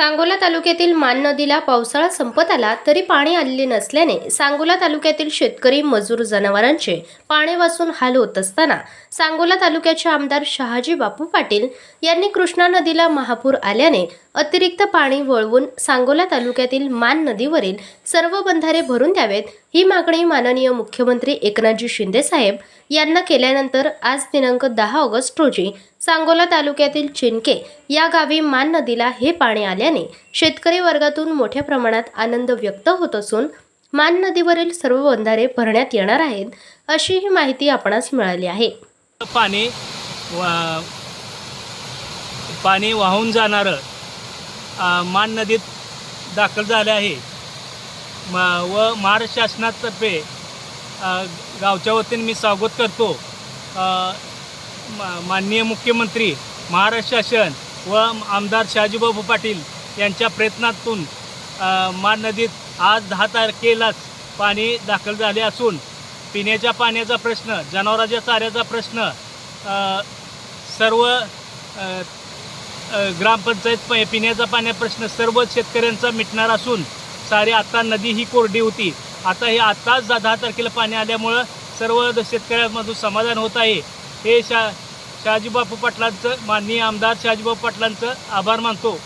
सांगोला तालुक्यातील मान नदीला पावसाळा संपत आला तरी पाणी आलेले नसल्याने सांगोला तालुक्यातील शेतकरी मजूर जनावरांचे पाणी वाचून हाल होत असताना सांगोला तालुक्याचे आमदार शहाजी बापू पाटील यांनी कृष्णा नदीला महापूर आल्याने अतिरिक्त पाणी वळवून सांगोला तालुक्यातील मान नदीवरील सर्व बंधारे भरून द्यावेत ही मागणी माननीय मुख्यमंत्री एकनाथजी शिंदे साहेब यांना केल्यानंतर आज दिनांक दहा ऑगस्ट रोजी सांगोला तालुक्यातील चिनके या गावी मान नदीला हे पाणी आल्याने शेतकरी वर्गातून मोठ्या प्रमाणात आनंद व्यक्त होत असून मान नदीवरील सर्व बंधारे भरण्यात येणार आहेत अशी ही माहिती आपणास मिळाली आहे. पाणी वा पाणी वाहून जाणारं मान नदीत दाखल झालं आहे. म व महाराष्ट्र शासनातर्फे गावच्या वतीने मी स्वागत करतो. माननीय मुख्यमंत्री महाराष्ट्र शासन व आमदार शहाजीबाबू पाटील यांच्या प्रयत्नातून मान नदीत आज दहा तारखेलाच पाणी दाखल झाले असून पिण्याच्या पाण्याचा प्रश्न जनावरांच्या चाऱ्याचा प्रश्न सर्व ग्रामपंचायत प पिण्याचा पाण्या प्रश्न सर्व शेतकऱ्यांचा मिटणार असून सारी आता नदी ही कोरडी होती. आता हे आत्ताच दहा दहा तारखेला पाणी आल्यामुळं सर्व शेतकऱ्यांमधून समाधान होत आहे. हे शा शहाजीबापू पाटलांचं माननीय आमदार शहाजीबापू पाटलांचं आभार मानतो.